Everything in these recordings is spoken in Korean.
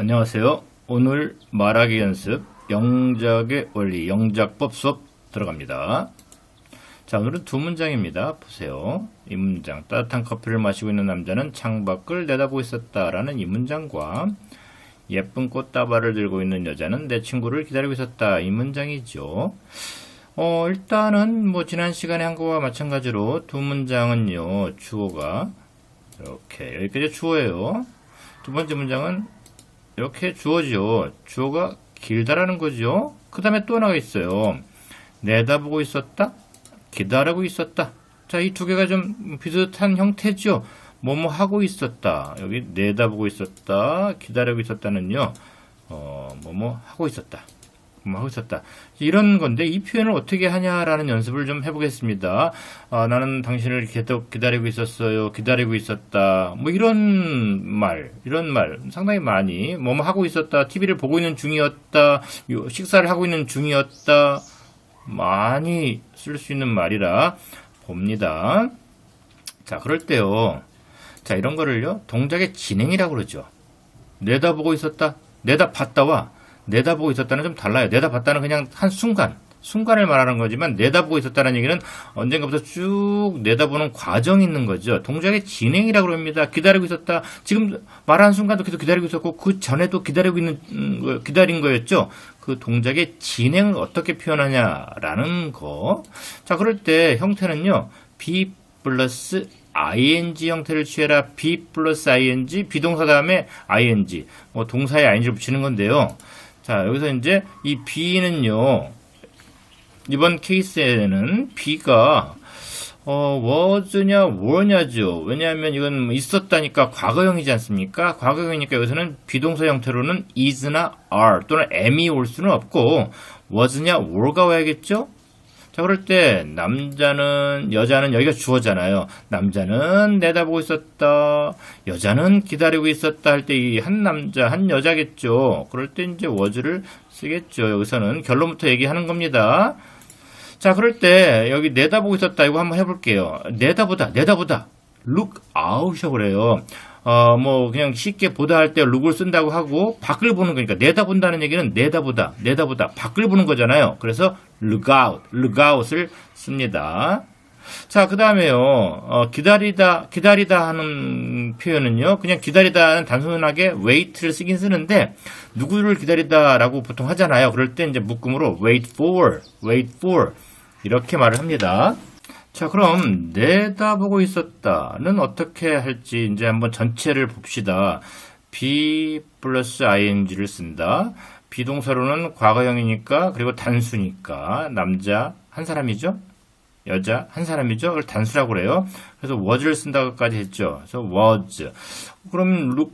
안녕하세요. 오늘 말하기 연습 영작의 원리 영작법 수업 들어갑니다. 자, 오늘은 두 문장입니다. 보세요. 이 문장. 따뜻한 커피를 마시고 있는 남자는 창밖을 내다보고 있었다라는 이 문장과 예쁜 꽃다발을 들고 있는 여자는 내 친구를 기다리고 있었다. 이 문장이죠. 어, 일단은 뭐 지난 시간에 한 거와 마찬가지로 두 문장은요. 주어가 이렇게 여기까지 주어예요. 두 번째 문장은 이렇게 주어죠. 주어가 길다라는 거죠. 그 다음에 또 하나가 있어요. 내다보고 있었다. 기다리고 있었다. 자, 이 두 개가 좀 비슷한 형태죠. 뭐뭐 하고 있었다. 여기 내다보고 있었다. 기다리고 있었다는요. 어, 뭐뭐 하고 있었다. 뭐 하고 있었다. 이런 건데 이 표현을 어떻게 하냐라는 연습을 좀 해보겠습니다. 아, 나는 당신을 계속 기다리고 있었어요. 기다리고 있었다. 뭐 이런 말, 이런 말 상당히 많이 뭐 뭐 하고 있었다. TV를 보고 있는 중이었다. 요, 식사를 하고 있는 중이었다. 많이 쓸 수 있는 말이라 봅니다. 자, 그럴 때요. 자, 이런 거를요. 동작의 진행이라고 그러죠. 내다보고 있었다. 내다봤다와 내다보고 있었다는 좀 달라요. 내다봤다는 그냥 한 순간, 순간을 말하는 거지만 내다보고 있었다는 얘기는 언젠가부터 쭉 내다보는 과정이 있는 거죠. 동작의 진행이라고 합니다. 기다리고 있었다. 지금 말하는 순간도 계속 기다리고 있었고 그 전에도 기다리고 있는 음, 거, 기다린 거였죠. 그 동작의 진행을 어떻게 표현하냐라는 거. 자, 그럴 때 형태는요. be 플러스 ing 형태를 취해라. be 플러스 ing 비동사 다음에 ing 뭐 동사에 ing를 붙이는 건데요. 자, 여기서 이제 이 B는요, 이번 케이스에는 B가, 어, was냐, were냐죠. 왜냐하면 이건 뭐 있었다니까 과거형이지 않습니까? 과거형이니까 여기서는 비동사 형태로는 is나 are 또는 am이 올 수는 없고, was냐, were가 와야겠죠? 자, 그럴 때, 남자는, 여자는 여기가 주어잖아요. 남자는 내다보고 있었다. 여자는 기다리고 있었다 할 때 이 한 남자, 한 여자겠죠. 그럴 때 이제 was를 쓰겠죠. 여기서는 결론부터 얘기하는 겁니다. 자, 그럴 때 여기 내다보고 있었다 이거 한번 해 볼게요. 내다보다, 내다보다. look out이라고 그래요. 어, 뭐, 그냥 쉽게 보다 할 때 룩을 쓴다고 하고, 밖을 보는 거니까, 내다본다는 얘기는 내다보다, 내다보다, 밖을 보는 거잖아요. 그래서, look out, look out을 씁니다. 자, 그 다음에요, 어, 기다리다, 기다리다 하는 표현은요, 그냥 기다리다는 단순하게 wait를 쓰긴 쓰는데, 누구를 기다리다라고 보통 하잖아요. 그럴 때 이제 묶음으로 wait for, wait for, 이렇게 말을 합니다. 자, 그럼 내다보고 있었다는 어떻게 할지 이제 한번 전체를 봅시다. be 플러스 ing를 쓴다. 비동사로는 과거형이니까 그리고 단수니까 남자 한 사람이죠. 여자 한 사람이죠. 그걸 단수라고 그래요. 그래서 was를 쓴다고까지 했죠. 그래서 was. 그럼 look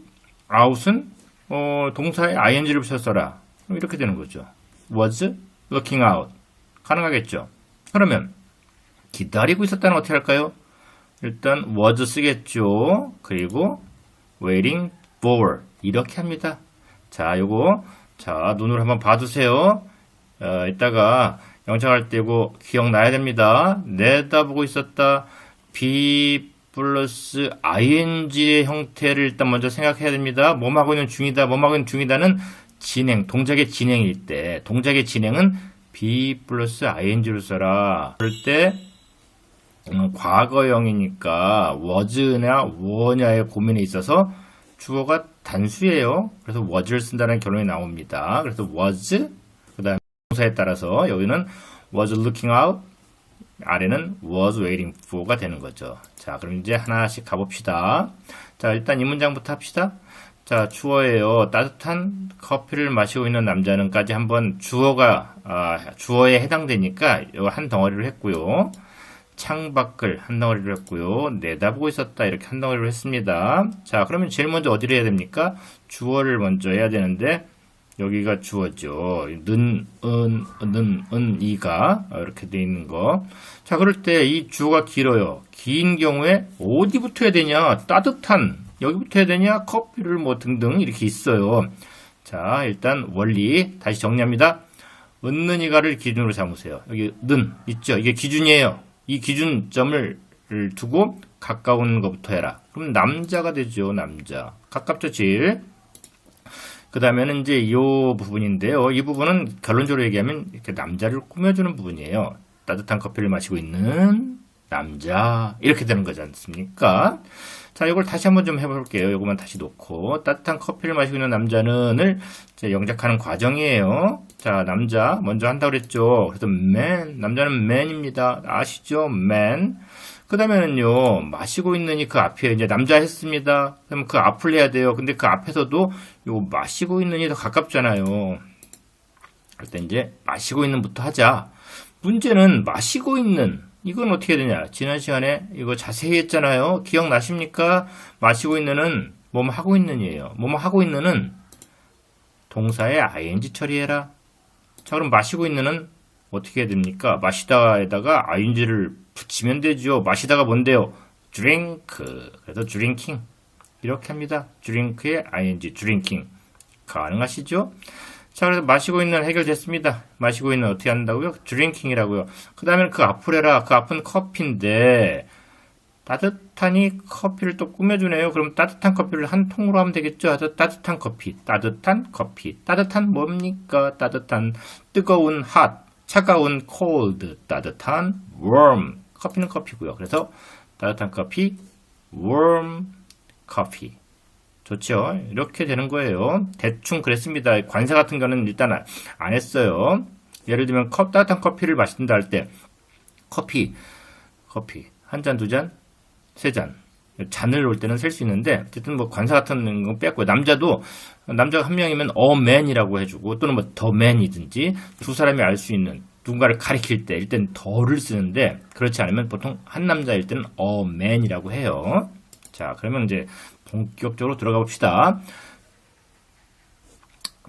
out은 어, 동사에 ing를 붙였어라. 그럼 이렇게 되는 거죠. was looking out. 가능하겠죠. 그러면 기다리고 있었다는 어떻게 할까요? 일단 was 쓰겠죠. 그리고 waiting for 이렇게 합니다. 자, 요거 자 눈으로 한번 봐두세요. 어, 이따가 영창할 때 이거 기억나야 됩니다. 내다보고 있었다. be 플러스 ing의 형태를 일단 먼저 생각해야 됩니다. 몸하고 있는 중이다, 몸하고 있는 중이다는 진행, 동작의 진행일 때, 동작의 진행은 be 플러스 ing로 써라. 그럴 때 음, 과거형이니까 was냐 were냐의 고민에 있어서 주어가 단수예요. 그래서 was를 쓴다는 결론이 나옵니다. 그래서 was 그다음 동사에 따라서 여기는 was looking out 아래는 was waiting for가 되는 거죠. 자, 그럼 이제 하나씩 가봅시다. 자, 일단 이 문장부터 합시다. 자, 주어예요. 따뜻한 커피를 마시고 있는 남자는까지 한번 주어가 아, 주어에 해당되니까 이거 한 덩어리를 했고요. 창밖을 한 덩어리를 했고요. 내다보고 있었다 이렇게 한 덩어리를 했습니다. 자 그러면 제일 먼저 어디를 해야 됩니까? 주어를 먼저 해야 되는데 여기가 주어죠. 는, 은, 는, 은, 이가 이렇게 돼 있는 거. 자 그럴 때 이 주어가 길어요. 긴 경우에 어디 붙어야 되냐? 따뜻한 여기 붙어야 되냐? 커피를 뭐 등등 이렇게 있어요. 자 일단 원리 다시 정리합니다. 은는 이가를 기준으로 잡으세요. 여기 는 있죠? 이게 기준이에요. 이 기준점을 두고 가까운 것부터 해라. 그럼 남자가 되죠, 남자. 가깝죠, 제일. 그 다음에는 이제 이 부분인데요. 이 부분은 결론적으로 얘기하면 이렇게 남자를 꾸며주는 부분이에요. 따뜻한 커피를 마시고 있는 남자. 이렇게 되는 거지 않습니까? 자, 이걸 다시 한번 좀 해볼게요. 이거만 다시 놓고. 따뜻한 커피를 마시고 있는 남자는을 이제 영작하는 과정이에요. 자, 남자 먼저 한다고 그랬죠. 그래서 man, 남자는 man입니다. 아시죠? man. 그 다음에는요, 마시고 있는 이 그 앞에 이제 남자 했습니다. 그러면 그 앞을 해야 돼요. 근데 그 앞에서도 요 마시고 있는 이 더 가깝잖아요. 그럴 때 이제 마시고 있는부터 하자. 문제는 마시고 있는 이건 어떻게 되냐? 지난 시간에 이거 자세히 했잖아요. 기억나십니까? 마시고 있는은 뭐뭐 하고 있는이에요. 뭐뭐 하고 있는은 동사의 ing 처리해라. 자, 그럼 마시고 있는은 어떻게 해야 됩니까? 마시다에다가 ing를 붙이면 되죠. 마시다가 뭔데요? drink. 그래서 drinking. 이렇게 합니다. drink의 ing, drinking. 가능하시죠? 자, 그래서 마시고 있는 해결됐습니다. 마시고 있는 어떻게 한다고요? 드링킹이라고요. 그 다음에 그 해라. 그 앞은 커피인데, 따뜻하니 커피를 또 꾸며주네요. 그럼 따뜻한 커피를 한 통으로 하면 되겠죠? 아주 따뜻한 커피, 따뜻한 커피. 따뜻한 뭡니까? 따뜻한 뜨거운 hot, 차가운 cold, 따뜻한 warm. 커피는 커피고요. 그래서 따뜻한 커피, warm coffee. 좋죠. 이렇게 되는 거예요. 대충 그랬습니다. 관사 같은 거는 일단 안 했어요. 예를 들면 컵 따뜻한 커피를 마신다 할 때 커피 커피 한 잔, 두 잔, 세 잔. 잔을 놓을 때는 셀 수 있는데 어쨌든 뭐 관사 같은 거 뺐고 남자도 남자가 한 명이면 man이라고 해주고 또는 뭐 man이든지 두 사람이 알 수 있는 누군가를 가리킬 때 일단 더를 쓰는데 그렇지 않으면 보통 한 남자일 때는 man이라고 해요. 자 그러면 이제 본격적으로 들어가 봅시다.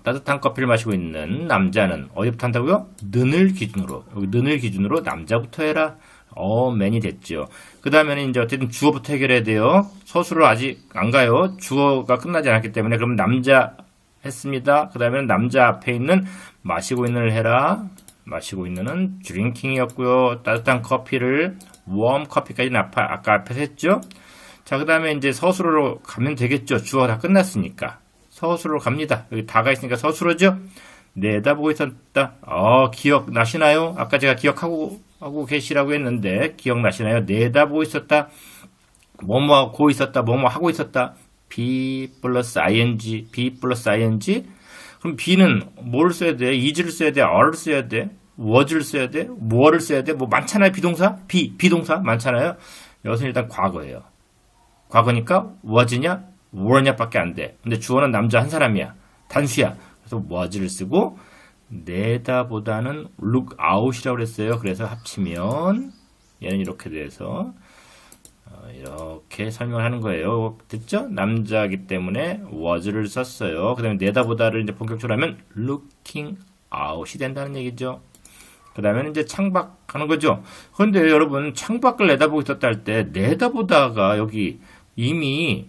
따뜻한 커피를 마시고 있는 남자는 어디부터 한다고요? 는을 기준으로 여기 는을 기준으로 남자부터 해라. 어, 맨이 됐죠. 그 다음에는 이제 어쨌든 주어부터 해결해야 돼요. 서술을 아직 안 가요. 주어가 끝나지 않았기 때문에 그럼 남자 했습니다. 그 다음에는 남자 앞에 있는 마시고 있는을 해라. 마시고 있는은 드링킹이었고요. 따뜻한 커피를 웜 커피까지는 아까 앞에서 했죠. 자, 그 다음에 이제 서술어로 가면 되겠죠. 주어 다 끝났으니까. 서술어로 갑니다. 여기 다가 있으니까 서술어죠? 내다보고 있었다. 어, 기억나시나요? 아까 제가 기억하고 하고 계시라고 했는데, 기억나시나요? 내다보고 있었다. 뭐뭐 하고 있었다. 뭐뭐 하고 있었다. be 플러스 ing, be 플러스 ing. 그럼 be는 뭘 써야 돼? is를 써야 돼? are를 써야 돼? was를 써야 돼? 뭐를 써야 돼? 뭐 많잖아요. 비동사? be, 비동사 많잖아요. 이것은 일단 과거예요. 과거니까 was냐 were냐밖에 안 돼. 근데 주어는 남자 한 사람이야. 단수야. 그래서 was를 쓰고 내다보다는 look out이라고 그랬어요. 그래서 합치면 얘는 이렇게 돼서 어, 이렇게 설명을 하는 거예요. 됐죠? 남자이기 때문에 was를 썼어요. 그 다음에 내다보다를 이제 본격적으로 하면 looking out이 된다는 얘기죠. 그 다음에는 이제 창밖 하는 거죠. 그런데 여러분 창밖을 내다보고 있었다 할 때 내다보다가 여기 이미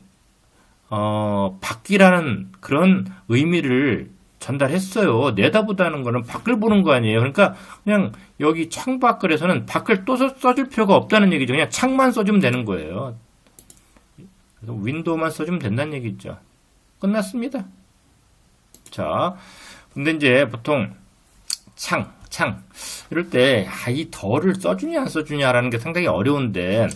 어, 밖이라는 그런 의미를 전달했어요. 내다보다는 거는 밖을 보는 거 아니에요. 그러니까 그냥 여기 창밖을에서는 밖을 또 써, 써줄 필요가 없다는 얘기죠. 그냥 창만 써주면 되는 거예요. 그래서 윈도우만 써주면 된다는 얘기죠. 끝났습니다. 자, 근데 이제 보통 창, 창 이럴 때 아, 이 더를 써주냐 안 써주냐라는 게 상당히 어려운데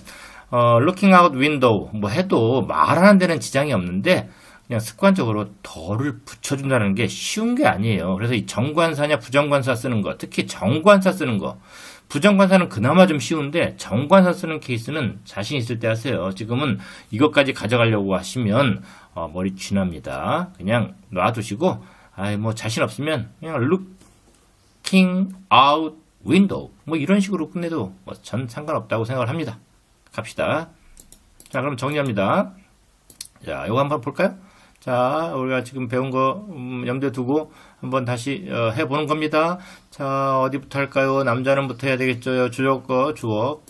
어, looking out window 뭐 해도 말하는 데는 지장이 없는데 그냥 습관적으로 더를 붙여준다는 게 쉬운 게 아니에요. 그래서 이 정관사냐 부정관사 쓰는 거, 특히 정관사 쓰는 거. 부정관사는 그나마 좀 쉬운데 정관사 쓰는 케이스는 자신 있을 때 하세요. 지금은 이것까지 가져가려고 하시면 어, 머리 쥐납니다. 그냥 놔두시고 아이 뭐 자신 없으면 그냥 looking out window 뭐 이런 식으로 끝내도 뭐 전 상관없다고 생각을 합니다. 갑시다. 자, 그럼 정리합니다. 자, 이거 한번 볼까요? 자, 우리가 지금 배운 거 음, 염두에 두고 한번 다시 어, 해보는 겁니다. 자, 어디부터 할까요? 남자는부터 해야 되겠죠. 주어거 주어.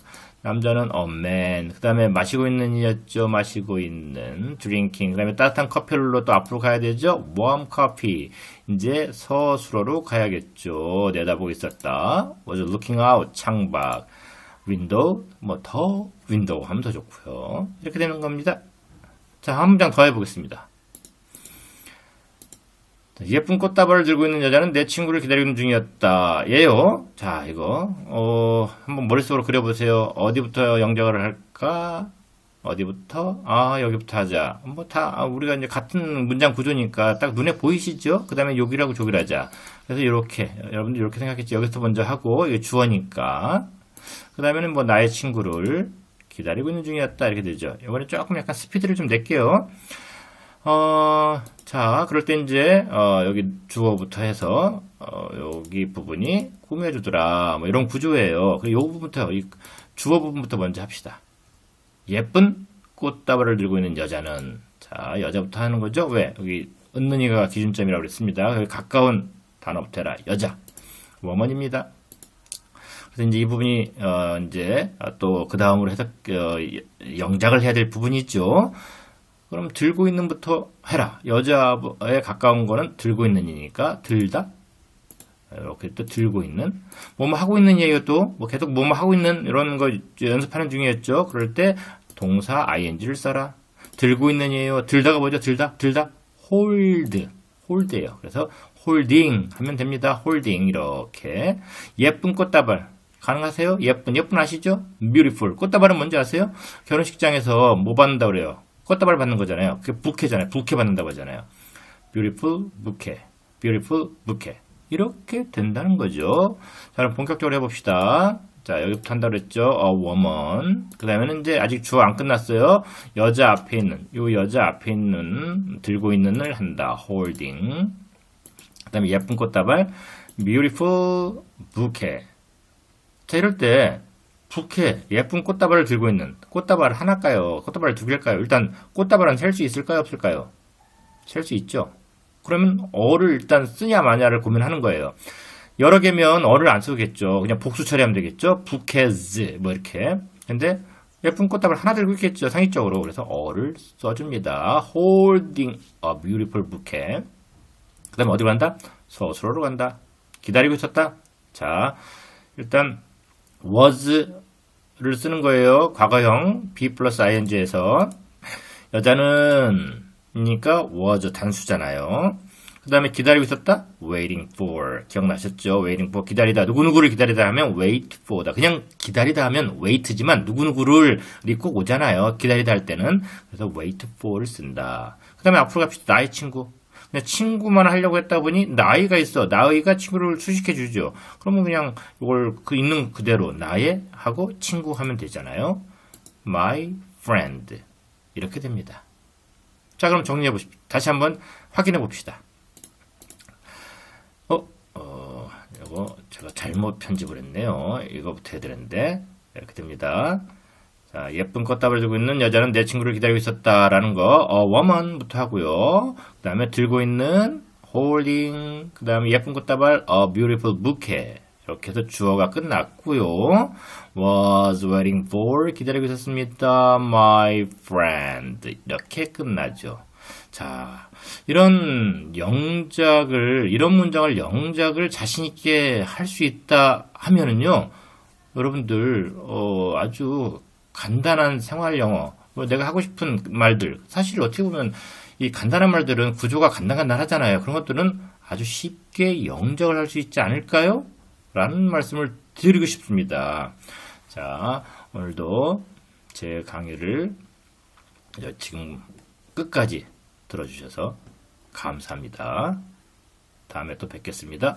남자는 man. 그 다음에 마시고 있는 이었죠. 마시고 있는 drinking. 그 다음에 따뜻한 커피로 또 앞으로 가야 되죠. warm coffee. 이제 서술어로 가야겠죠. 내다보고 있었다. was looking out. 창밖. 윈도우, 뭐 더 윈도우 하면 더 좋고요. 이렇게 되는 겁니다. 자, 한 문장 더 해보겠습니다. 예쁜 꽃다발을 들고 있는 여자는 내 친구를 기다리는 중이었다. 예요. 자, 이거, 어, 한번 머릿속으로 그려보세요. 어디부터 영작을 할까? 어디부터? 아, 여기부터 하자. 뭐 다, 아, 우리가 이제 같은 문장 구조니까 딱 눈에 보이시죠? 그 다음에 여기라고 하자. 그래서 이렇게, 여러분들 이렇게 생각했지. 여기서 먼저 하고, 이게 주어니까. 그 다음에는 뭐 나의 친구를 기다리고 있는 중이었다. 이렇게 되죠. 이번에 조금 약간 스피드를 좀 낼게요. 어, 자, 그럴 때 이제, 어, 여기 주어부터 해서, 어, 여기 부분이 꾸며주더라. 뭐 이런 구조예요. 그리고 요 부분부터, 이 주어 부분부터 먼저 합시다. 예쁜 꽃다발을 들고 있는 여자는, 자, 여자부터 하는 거죠. 왜? 여기 은는이가 기준점이라고 그랬습니다. 가까운 단어부터 해라. 여자. 워먼입니다. 그래서 이제 이 부분이, 어, 이제, 또 그 다음으로 해석, 어, 영작을 해야 될 부분이 있죠. 그럼 들고 있는부터 해라. 여자에 가까운 거는 들고 있는 이니까 들다. 이렇게 또 들고 있는. 뭐뭐 하고 있는 얘기가 또뭐 계속 뭐뭐 하고 있는 이런 거 연습하는 중이었죠. 그럴 때 동사 ing를 써라. 들고 있는 예요. 들다가 뭐죠? 들다. 들다. hold. 홀드예요. 그래서 holding 하면 됩니다. holding 이렇게 예쁜 꽃다발 가능하세요? 예쁜 예쁜 아시죠? beautiful 꽃다발은 뭔지 아세요? 결혼식장에서 뭐 받는다 그래요? 꽃다발 받는 거잖아요. 그게 부케잖아요. 부케 받는다고 하잖아요. beautiful 부케, beautiful 부케. 이렇게 된다는 거죠. 자, 그럼 본격적으로 해봅시다. 자, 여기부터 한다고 그랬죠. a woman. 그 다음에는 이제 아직 주어 안 끝났어요. 여자 앞에 있는, 요 여자 앞에 있는, 들고 있는을 한다. holding. 그 다음에 예쁜 꽃다발, beautiful bouquet. 자, 이럴 때, 부케, 예쁜 꽃다발을 들고 있는 꽃다발 하나일까요? 꽃다발 두 개일까요? 일단 꽃다발은 셀 수 있을까요? 없을까요? 셀 수 있죠. 그러면 어를 일단 쓰냐 마냐를 고민하는 거예요. 여러 개면 어를 안 쓰겠죠. 그냥 복수 처리하면 되겠죠. 부케즈 뭐 이렇게. 근데 예쁜 꽃다발 하나 들고 있겠죠. 상식적으로. 그래서 어를 써줍니다. holding a beautiful bouquet. 그 다음에 어디로 간다? 서술어로 간다. 기다리고 있었다. 자, 일단 was를 쓰는 거예요. 과거형 be 플러스 ing에서 여자는 이니까 was 단수잖아요. 그 다음에 기다리고 있었다? waiting for 기억나셨죠? waiting for 기다리다 누구누구를 기다리다 하면 wait for다 그냥 기다리다 하면 wait지만 누구누구를 꼭 오잖아요. 기다리다 할 때는 그래서 wait for를 쓴다. 그 다음에 앞으로 갑시다. 나의 친구 그냥 친구만 하려고 했다 보니 나이가 있어. 나이가 친구를 수식해 주죠. 그러면 그냥 이걸 그 있는 그대로 나의 하고 친구 하면 되잖아요. My friend. 이렇게 됩니다. 자, 그럼 정리해 보십시오. 다시 한번 확인해 봅시다. 어, 어, 이거 제가 잘못 편집을 했네요. 이거부터 해야 되는데. 이렇게 됩니다. 자, 예쁜 꽃다발 들고 있는 여자는 내 친구를 기다리고 있었다라는 거, 어, woman부터 하고요. 그 다음에 들고 있는 holding, 그 다음에 예쁜 꽃다발, a beautiful bouquet. 이렇게 해서 주어가 끝났고요. was waiting for, 기다리고 있었습니다. my friend. 이렇게 끝나죠. 자, 이런 영작을, 이런 문장을 영작을 자신 있게 할 수 있다 하면은요, 여러분들, 어, 아주 간단한 생활 영어, 뭐 내가 하고 싶은 말들, 사실 어떻게 보면 이 간단한 말들은 구조가 간단간단하잖아요. 그런 것들은 아주 쉽게 영적을 할 수 있지 않을까요? 라는 말씀을 드리고 싶습니다. 자, 오늘도 제 강의를 지금 끝까지 들어주셔서 감사합니다. 다음에 또 뵙겠습니다.